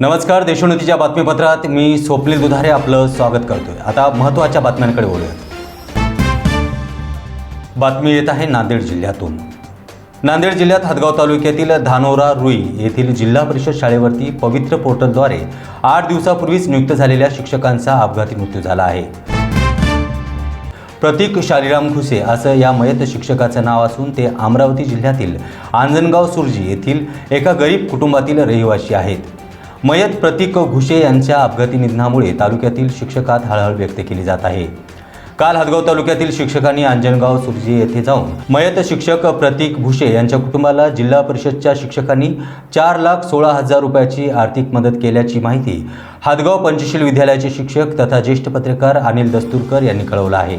नमस्कार देशोन्नतीच्या बातमीपत्रात मी स्वप्नील दुधारे आपलं स्वागत करतोय. आता महत्त्वाच्या बातम्यांकडे वळूयात. बातमी येत आहे नांदेड जिल्ह्यातून. नांदेड जिल्ह्यात हदगाव तालुक्यातील धानोरा रुई येथील जिल्हा परिषद शाळेवरती पवित्र पोर्टलद्वारे आठ दिवसापूर्वीच नियुक्त झालेल्या शिक्षकांचा अपघाती मृत्यू झाला आहे. प्रतीक शालिराम खुसे असं या मयत शिक्षकाचं नाव असून ते अमरावती जिल्ह्यातील आंजणगाव सुरजी येथील एका गरीब कुटुंबातील रहिवासी आहेत. मयत प्रतीक घुशे यांच्या अपघाती निधनामुळे तालुक्यातील शिक्षकात हळहळ व्यक्त केली जात आहे. काल हदगाव तालुक्यातील शिक्षकांनी अंजनगाव सुरजी येथे जाऊन मयत शिक्षक प्रतीक भुशे यांच्या कुटुंबाला जिल्हा परिषदच्या शिक्षकांनी चार लाख सोळा हजार रुपयाची आर्थिक मदत केल्याची माहिती हदगाव पंचशील विद्यालयाचे शिक्षक तथा ज्येष्ठ पत्रकार अनिल दस्तुरकर यांनी कळवलं आहे.